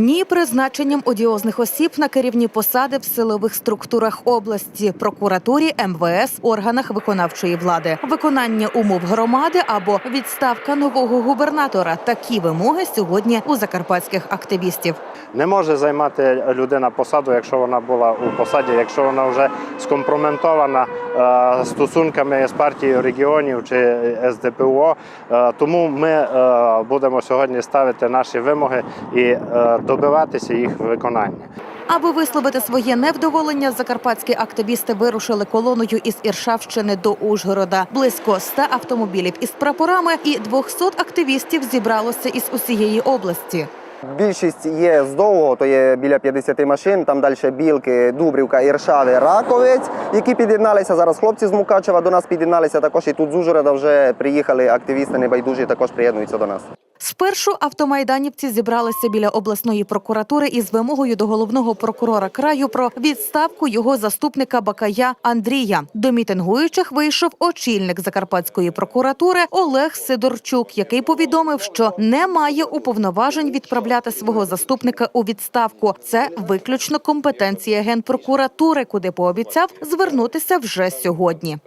Ні призначенням одіозних осіб на керівні посади в силових структурах області, прокуратурі, МВС, органах виконавчої влади, виконання умов громади або відставка нового губернатора. Такі вимоги сьогодні у закарпатських активістів. Не може займати людина посаду, якщо вона була у посаді, якщо вона вже скомпроментована е, стосунками з партією регіонів чи СДПУО. Е, тому ми е, будемо сьогодні ставити наші вимоги і добиватися їх виконання. Аби висловити своє невдоволення, закарпатські активісти вирушили колоною із Іршавщини до Ужгорода. Близько 100 автомобілів із прапорами і 200 активістів зібралося із усієї області. Більшість є з довго, то є біля 50 машин. Там далі Білки, Дубрівка, Іршави, Раковець, які під'єдналися. Зараз хлопці з Мукачева до нас під'єдналися. Також і тут з Ужгорода вже приїхали активісти небайдужі, також приєднуються до нас. Спершу автомайданівці зібралися біля обласної прокуратури із вимогою до головного прокурора краю про відставку його заступника Бакая Андрія. До мітингуючих вийшов очільник закарпатської прокуратури Олег Сидорчук, який повідомив, що не має уповноважень відправляти свого заступника у відставку. Це виключно компетенція генпрокуратури, куди пообіцяв звернутися вже сьогодні.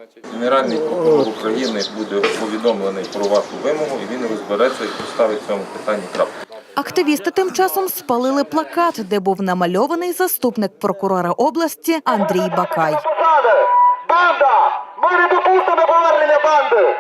Генеральний прокурор України буде повідомлений про вашу вимогу, і він розбереться і поставить цьому питанні крапку. Активісти тим часом спалили плакат, де був намальований заступник прокурора області Андрій Бакай. Банда! Ми не допустимо повернення банди!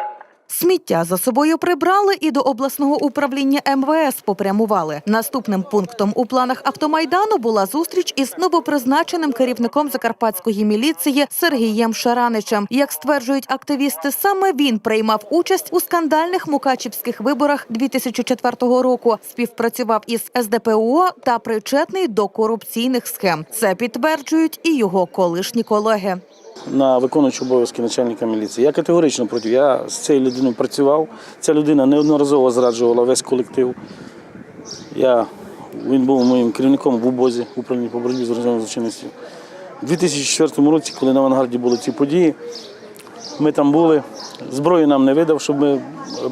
Сміття за собою прибрали і до обласного управління МВС попрямували. Наступним пунктом у планах автомайдану була зустріч із новопризначеним керівником закарпатської міліції Сергієм Шараничем. Як стверджують активісти, саме він приймав участь у скандальних мукачівських виборах 2004 року. Співпрацював із СДПУО та причетний до корупційних схем. Це підтверджують і його колишні колеги. На виконуючу обов'язки начальника міліції. Я категорично проти. Я з цією людиною працював. Ця людина неодноразово зраджувала весь колектив. Я, він був моїм керівником в УБОЗі, управлінні по боротьбі з організованою злочинністю. У 2004 році, коли на авангарді були ці події, ми там були. Зброю нам не видав, щоб ми е,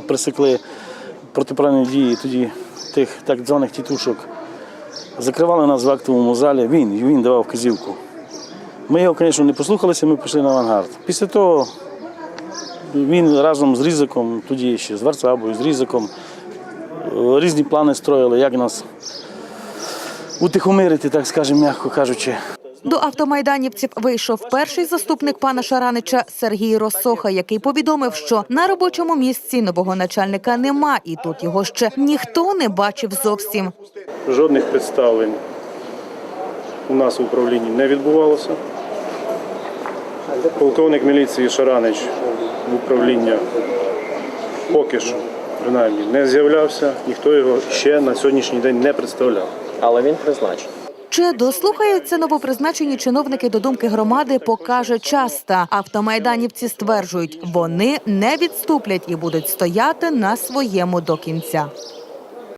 пресекли протиправні дії тоді тих так званих тітушок. Закривали нас в актовому залі. Він, він давав вказівку. Ми його, звісно, не послухалися, ми пішли на авангард. Після того він разом з Різиком, тоді ще з Варцабою, з Різиком, е, різні плани строїли, як нас утихомирити, так скажемо, м'яко кажучи. До автомайданівців вийшов перший заступник пана Шаранича Сергій Росоха, який повідомив, що на робочому місці нового начальника нема, і тут його ще ніхто не бачив зовсім. Жодних представлень у нас в управлінні не відбувалося. Полковник міліції Шаранич в управління поки що принаймні не з'являвся, ніхто його ще на сьогоднішній день не представляв. але він призначений. Чи дослухаються новопризначені чиновники до думки громади, покаже час. Та автомайданівці стверджують, вони не відступлять і будуть стояти на своєму до кінця.